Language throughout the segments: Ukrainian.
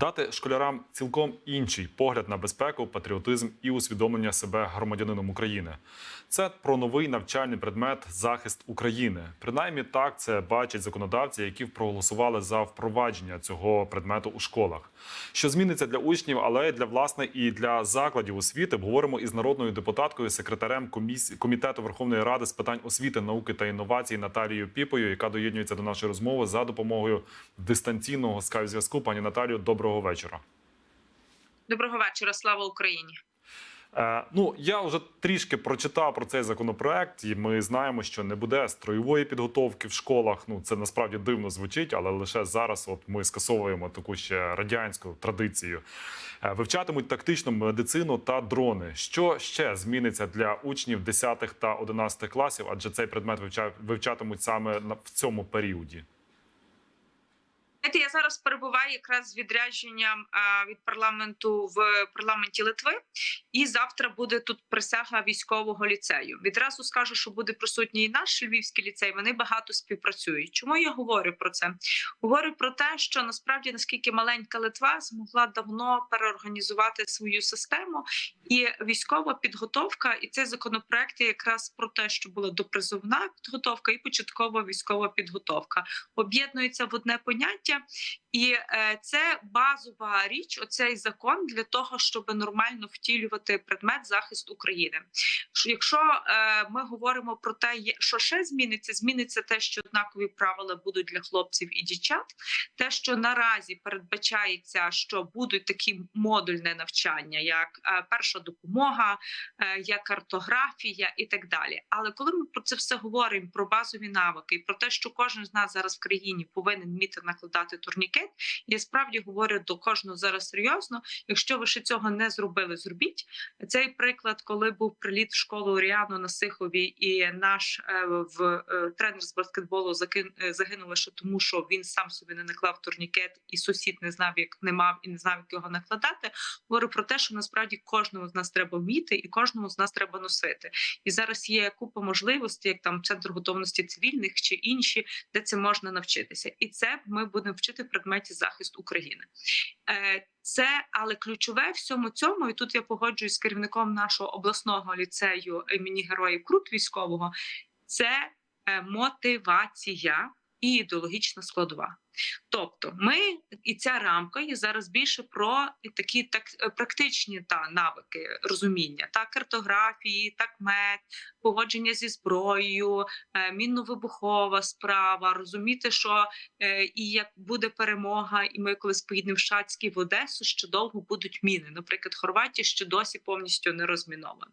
дати школярам цілком інший погляд на безпеку, патріотизм і усвідомлення себе громадянином України. Це про новий навчальний предмет захист України. Принаймні так це бачать законодавці, які проголосували за впровадження цього предмету у школах. Що зміниться для учнів, але для власне і для закладів освіти. Обговоримо із народною депутаткою, секретарем комітету Верховної Ради з питань освіти, науки та інновацій Наталією Піпою, яка доєднується до нашої розмови за допомогою дистанційного скайп-зв'язку. Пані Наталію, доброго вечора. Доброго вечора, слава Україні. Е, ну я вже трішки прочитав про цей законопроект, і ми знаємо, що не буде строєвої підготовки в школах. Ну це насправді дивно звучить, але лише зараз, от ми скасовуємо таку ще радянську традицію. Е, вивчатимуть тактичну медицину та дрони. Що ще зміниться для учнів 10 та 11 класів? Адже цей предмет вивча- вивчатимуть саме в цьому періоді. Знаєте, я зараз перебуваю якраз з відрядженням від парламенту в парламенті Литви, і завтра буде тут присяга військового ліцею. Відразу скажу, що буде присутній і наш львівський ліцей. Вони багато співпрацюють. Чому я говорю про це? Говорю про те, що насправді наскільки маленька Литва змогла давно переорганізувати свою систему, і військова підготовка, і цей законопроект якраз про те, що була допризовна підготовка і початкова військова підготовка об'єднуються в одне поняття, і е, це базова річ. Оцей закон для того, щоб нормально втілювати предмет захист України. Якщо е, ми говоримо про те, що ще зміниться, зміниться те, що однакові правила будуть для хлопців і дівчат. Те, що наразі передбачається, що будуть такі модульне навчання, як е, перша допомога, як картографія і так далі. Але коли ми про це все говоримо, про базові навики про те, що кожен з нас зараз в країні повинен вміти накладати турнікет, я справді говорю до кожного зараз серйозно. Якщо ви ще цього не зробили, зробіть цей приклад, коли був приліт в школу Оріану на Сихові, і наш е, в е, тренер з баскетболу е, загинув лише тому, що він сам собі не наклав турнікет, і сусід не знав, як не мав і не знав, як його накладати. Говорю про те, що насправді кожному з нас треба вміти, і кожному з нас треба носити. І зараз є купа можливостей, як там центр готовності цивільних чи інші, де це можна навчитися. І це ми будемо вчити в предметі захист України. Е, Це але ключове всьому цьому, і тут я погоджуюсь з керівником нашого обласного ліцею імені героїв Крут військового. Це е, мотивація і ідеологічна складова. Тобто, ми і ця рамка є зараз більше про такі так практичні та навики розуміння, та картографії, так мед, погодження зі зброєю, е, мінно-вибухова справа, розуміти, що е, і як буде перемога, і ми колись поїдемо в Шацький в Одесу, що довго будуть міни. Наприклад, Хорватія ще досі повністю не розмінована.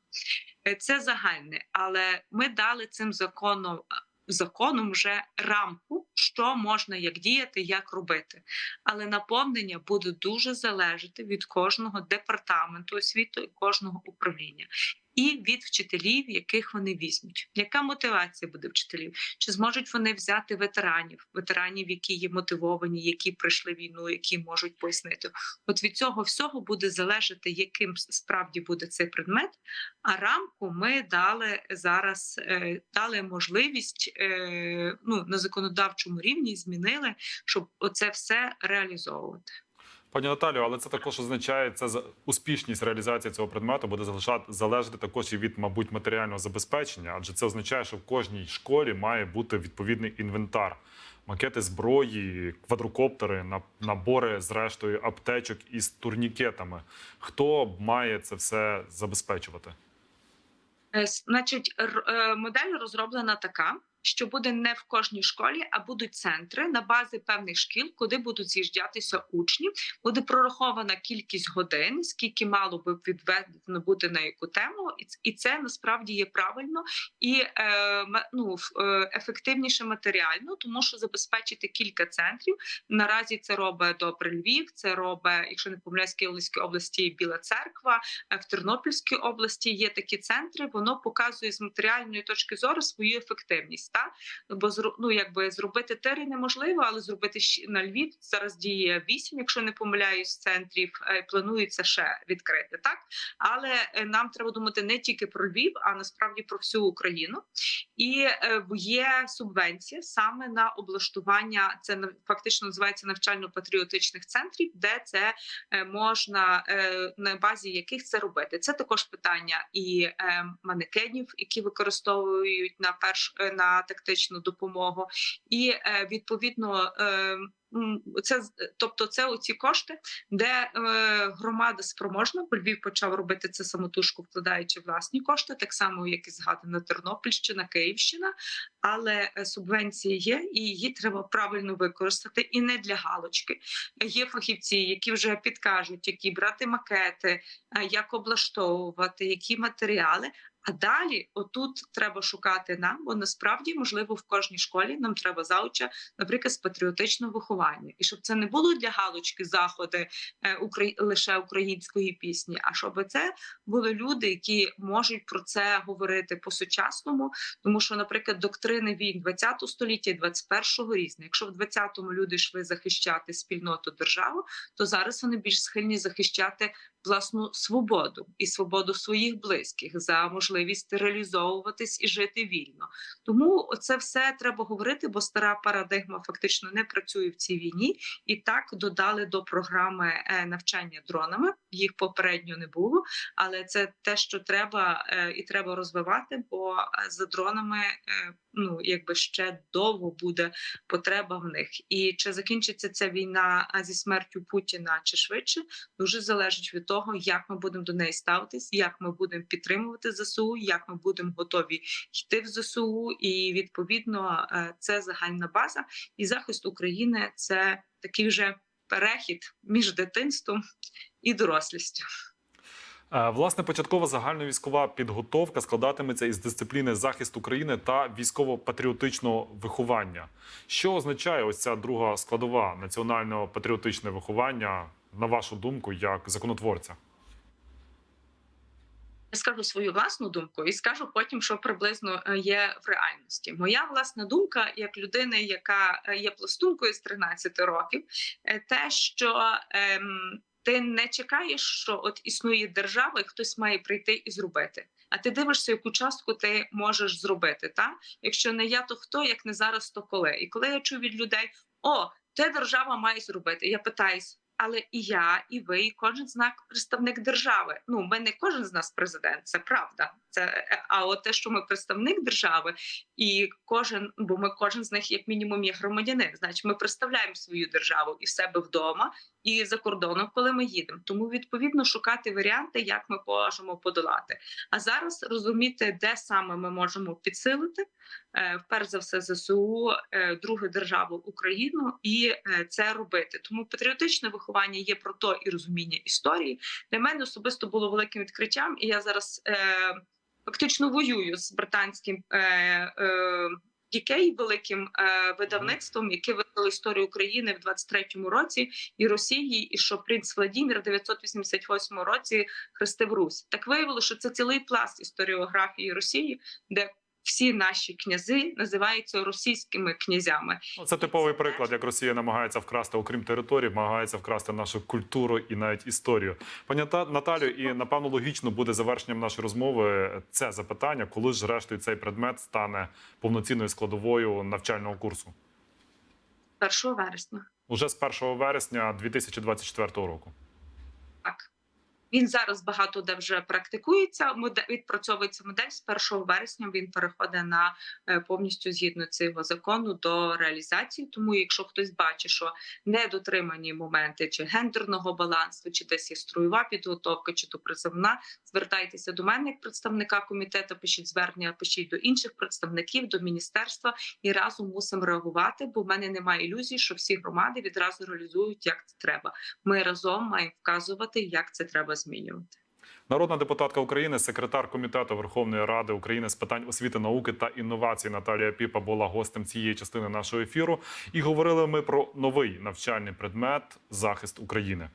Е, Це загальне, але ми дали цим законом. Законом вже рамку, що можна як діяти, як робити, але наповнення буде дуже залежати від кожного департаменту освіти і кожного управління, і від вчителів, яких вони візьмуть. Яка мотивація буде вчителів? Чи зможуть вони взяти ветеранів, ветеранів, які є мотивовані, які пройшли війну, які можуть пояснити? От від цього всього буде залежати, яким справді буде цей предмет. А рамку ми дали зараз, е, дали можливість е, ну на законодавчому рівні змінили, щоб оце все реалізовувати. Пані Наталію, але це також означає, це успішність реалізації цього предмету буде залежати також і від, мабуть, матеріального забезпечення, адже це означає, що в кожній школі має бути відповідний інвентар, макети зброї, квадрокоптери, на- набори, зрештою, аптечок із турнікетами. Хто має це все забезпечувати? Е, Значить, е, модель розроблена така, що буде не в кожній школі, а будуть центри на базі певних шкіл, куди будуть з'їжджатися учні. Буде прорахована кількість годин, скільки мало би відведено бути на яку тему, і це насправді є правильно і е, ну, е, ефективніше матеріально, тому що забезпечити кілька центрів. Наразі це робить добре Львів, це робить, якщо не помиляюсь, Київській області Біла Церква. Е, В Тернопільській області є такі центри. Воно показує з матеріальної точки зору свою ефективність. Міста. Бо ну, якби зробити три неможливо, але зробити на Львів зараз діє вісім, якщо не помиляюсь, центрів. е, Планується ще відкрити так. Але е, нам треба думати не тільки про Львів, а насправді про всю Україну. І е, є субвенція саме на облаштування. Це фактично називається навчально-патріотичних центрів, де це можна на базі яких це робити. Це також питання і манекенів, які використовують на перш на тактичну допомогу, і е, відповідно. е, Це тобто, це оці кошти, де е, громада спроможна, бо Львів почав робити це самотужку, вкладаючи власні кошти, так само як і згадана Тернопільщина, Київщина. Але е, субвенції є, і її треба правильно використати, і не для галочки. Є фахівці, які вже підкажуть, які брати макети, е, як облаштовувати, які матеріали. А далі, отут треба шукати нам, бо насправді, можливо, в кожній школі нам треба зауча, наприклад, з патріотичного виховання, і щоб це не було для галочки заходи е, лише української пісні, а щоб це були люди, які можуть про це говорити по-сучасному, тому що, наприклад, доктрини війн 20 століття і 21-го різні. Якщо в 20-му люди йшли захищати спільноту державу, то зараз вони більш схильні захищати власну свободу і свободу своїх близьких за можливість реалізовуватись і жити вільно. Тому це все треба говорити, бо стара парадигма фактично не працює в цій війні. І так додали до програми е, навчання дронами. Їх попередньо не було, але це те, що треба е, і треба розвивати, бо е, за дронами ну якби ще довго буде потреба в них. І чи закінчиться ця війна зі смертю Путіна чи швидше, дуже залежить від того, як ми будемо до неї ставитись, як ми будемо підтримувати ЗСУ, як ми будемо готові йти в ЗСУ, і відповідно е, це загальна база. І захист України це такий вже перехід між дитинством і дорослістю. Е, Власне, початкова загальновійськова підготовка складатиметься із дисципліни захист України та військово-патріотичного виховання. Що означає ось ця друга складова національного патріотичне виховання, на вашу думку, як законотворця? Я скажу свою власну думку і скажу потім, що приблизно е, є в реальності. Моя власна думка, як людини, яка е, є пластункою з 13 років, е, те, що ем, ти не чекаєш, що от існує держава, і хтось має прийти і зробити. А ти дивишся, яку частку ти можеш зробити. Та якщо не я, то хто, як не зараз, то коли. І коли я чую від людей, о, те держава має зробити. Я питаюсь, але і я, і ви, і кожен з нас представник держави. Ну, ми не кожен з нас президент, це правда. Це е, а от те, що ми представник держави, і кожен, бо ми кожен з них, як мінімум, є громадянин. Значить, ми представляємо свою державу і в себе вдома, і за кордоном, коли ми їдемо. Тому відповідно шукати варіанти, як ми можемо подолати. А зараз розуміти, де саме ми можемо підсилити. е, Перш за все, ЗСУ, е, другу державу Україну, і е, це робити. Тому патріотичне виховання є про то і розуміння історії. Для мене особисто було великим відкриттям, і я зараз е, фактично воюю з британським. Е, е, Дікей великим е, видавництвом, яке видало історію України в 23-му році і Росії, і що принц Владімір в 988 році хрестив Русь. Так виявилося, що це цілий пласт історіографії Росії, де всі наші князи називаються російськими князями. Ну, Це типовий приклад, як Росія намагається вкрасти, окрім території, намагається вкрасти нашу культуру і навіть історію. Пані Та- Наталю, і напевно логічно буде завершенням нашої розмови це запитання, коли ж зрештою цей предмет стане повноцінною складовою навчального курсу. 1 вересня. Уже з 1 вересня 2024 року. Він зараз багато де вже практикується. Відпрацьовується модель з 1 вересня. Він переходить на е, повністю згідно цього закону до реалізації. Тому, якщо хтось бачить, що недотримані моменти чи гендерного балансу, чи десь є строєва підготовка, чи то призовна, звертайтеся до мене як представника комітету. Пишіть звернення, пишіть до інших представників, до міністерства і разом мусимо реагувати. Бо в мене немає ілюзій, що всі громади відразу реалізують як це треба. Ми разом маємо вказувати, як це треба змінювати. Народна депутатка України, секретар комітету Верховної Ради України з питань освіти, науки та інновацій Наталія Піпа була гостем цієї частини нашого ефіру. І говорили ми про новий навчальний предмет захист України.